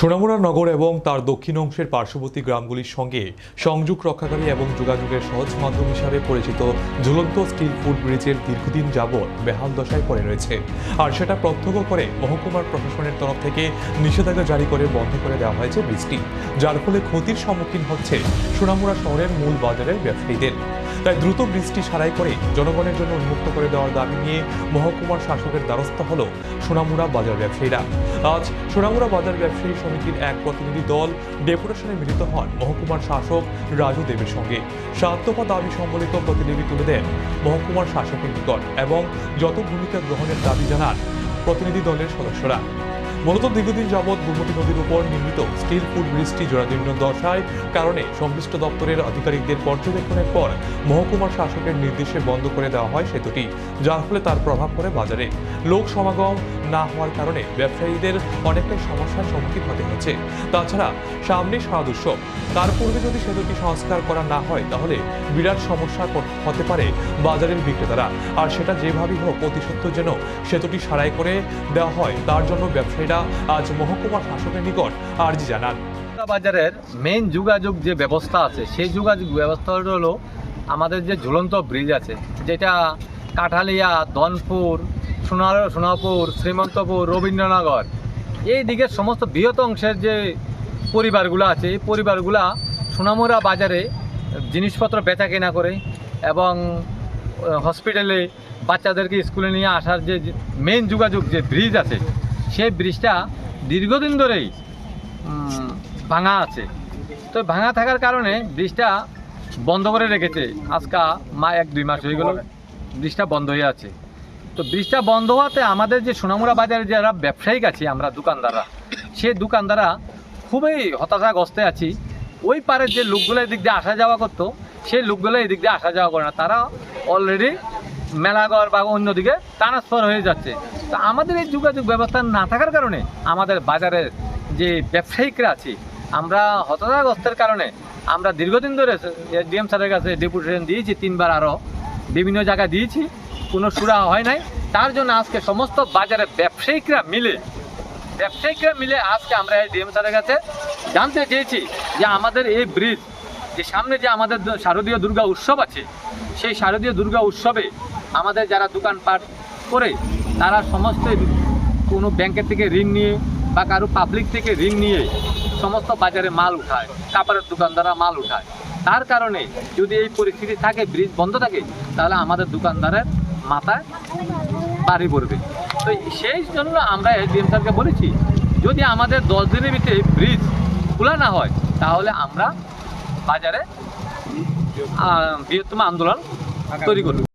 সোনামুড়া নগর এবং তার দক্ষিণ অংশের পার্শ্ববর্তী গ্রামগুলির সঙ্গে সংযোগ রক্ষাকারী এবং যোগাযোগের সহজ মাধ্যম হিসাবে পরিচিত ঝুলন্ত স্টিল ফুড ব্রিজের দীর্ঘদিন যাবৎ বেহাল দশায় পড়ে রয়েছে। আর সেটা প্রত্যক্ষ করে মহকুমার প্রশাসনের তরফ থেকে নিষেধাজ্ঞা জারি করে বন্ধ করে দেওয়া হয়েছে ব্রিজটি, যার ফলে ক্ষতির সম্মুখীন হচ্ছে সোনামুড়া শহরের মূল বাজারের ব্যবসায়ীদের। তাই দ্রুত বৃষ্টি সারাই করে জনগণের জন্য উন্মুক্ত করে দেওয়ার দাবি নিয়ে মহকুমার শাসকের দ্বারস্থ হল সোনামুড়া বাজার ব্যবসায়ীরা। আজ সোনামুড়া বাজার ব্যবসায়ী সমিতির এক প্রতিনিধি দল ডেপুটেশনে মিলিত হন মহকুমার শাসক রাজু দেবের সঙ্গে। সাত দাবি সম্বলিত প্রতিনিধি তুলে দেন মহকুমার শাসকের নিকট এবং যত ভূমিকা গ্রহণের দাবি জানান প্রতিনিধি দলের সদস্যরা। মূলত দীর্ঘদিন যাবৎ গোমতী নদীর উপর নির্মিত স্টিল ফুড ব্রিজটি জরাজীর্ণ দশায় কারণে সংশ্লিষ্ট দপ্তরের আধিকারিকদের পর্যবেক্ষণের পর মহকুমার শাসকের নির্দেশে বন্ধ করে দেওয়া হয় সেতুটি, যার ফলে তার প্রভাব পড়ে বাজারে। লোক সমাগম না হওয়ার কারণে ব্যবসায়ীদের অনেকটাই সমস্যার সম্মুখীন হতে হচ্ছে তাছাড়া সামনে শারদ উৎসব তার পূর্বে যদি সেতুটি সংস্কার করা না হয়, তাহলে বিরাট সমস্যা হতে পারে বাজারের বিক্রেতারা। আর সেটা যেভাবেই হোক অতি সত্ত্বর যেন সেতুটি সারাই করে দেওয়া হয়, তার জন্য ব্যবসায়ীরা আজ মহকুমা শাসকের নিকট আর্জি জানান। বাজারের মেইন যোগাযোগ যে ব্যবস্থা আছে, সেই যোগাযোগ ব্যবস্থাটা হলো আমাদের যে ঝুলন্ত ব্রিজ আছে, যেটা কাঠালিয়া, ধনপুর, সোনার, সোনাপুর, শ্রীমন্তপুর, রবীন্দ্রনগর। এই দিকের সমস্ত বৃহৎ অংশের যে পরিবারগুলো আছে, এই পরিবারগুলা সোনামুড়া বাজারে জিনিসপত্র বেচা কেনা করে এবং হসপিটালে বাচ্চাদেরকে স্কুলে নিয়ে আসার যে মেন যোগাযোগ, যে ব্রিজ আছে, সেই ব্রিজটা দীর্ঘদিন ধরেই ভাঙা আছে। তো ভাঙা থাকার কারণে ব্রিজটা বন্ধ করে রেখেছে। আজকা মা এক দুই মাস হয়ে গেল। ব্রিজটা বন্ধ হয়ে আছে। তো ব্রিজটা বন্ধ হওয়াতে আমাদের যে সোনামুড়া বাজারে যারা ব্যবসায়িক আছি, আমরা দোকানদাররা, সে দোকানদাররা খুবই হতাশাগ্রস্তে আছি। ওই পারের যে লোকগুলো এদিক দিয়ে আসা যাওয়া করতো, সেই লোকগুলো এদিক দিয়ে আসা যাওয়া করে না। তারা অলরেডি মেলাঘর বা অন্যদিকে ট্রান্সফার হয়ে যাচ্ছে। তো আমাদের এই যোগাযোগ ব্যবস্থা না থাকার কারণে আমাদের বাজারের যে ব্যবসায়িকরা আছি, আমরা হতাশাগ্রস্তের কারণে আমরা দীর্ঘদিন ধরে ডিএম স্যারের কাছে ডেপুটেশন দিয়েছি তিনবার আরও বিভিন্ন জায়গায় দিয়েছি, কোনো সুরা হয় নাই। তার জন্য আজকে সমস্ত বাজারে ব্যবসায়িকরা মিলে ব্যবসায়িকরা মিলে আজকে আমরা এই ডিএম স্যারের কাছে জানতে চেয়েছি যে আমাদের এই ব্রিজ, যে সামনে যে আমাদের শারদীয় দুর্গা উৎসব আছে, সেই শারদীয় দুর্গা উৎসবে আমাদের যারা দোকানপাট করে, তারা সমস্ত কোনো ব্যাংকের থেকে ঋণ নিয়ে বা কারও পাবলিক থেকে ঋণ নিয়ে সমস্ত বাজারে মাল উঠায়, কাপড়ের দোকানদাররা মাল উঠায়। তার কারণে যদি এই পরিস্থিতি থাকে ব্রিজ বন্ধ থাকে, তাহলে আমাদের দোকানদারের মাথায় বাড়ি পড়বে। তো সেই জন্য আমরা এসডিএম স্যারকে বলেছি, যদি আমাদের দশ দিনের ভিতরে ব্রিজ খোলা না হয়, তাহলে আমরা বাজারে বৃহত্তম আন্দোলন তৈরি করব।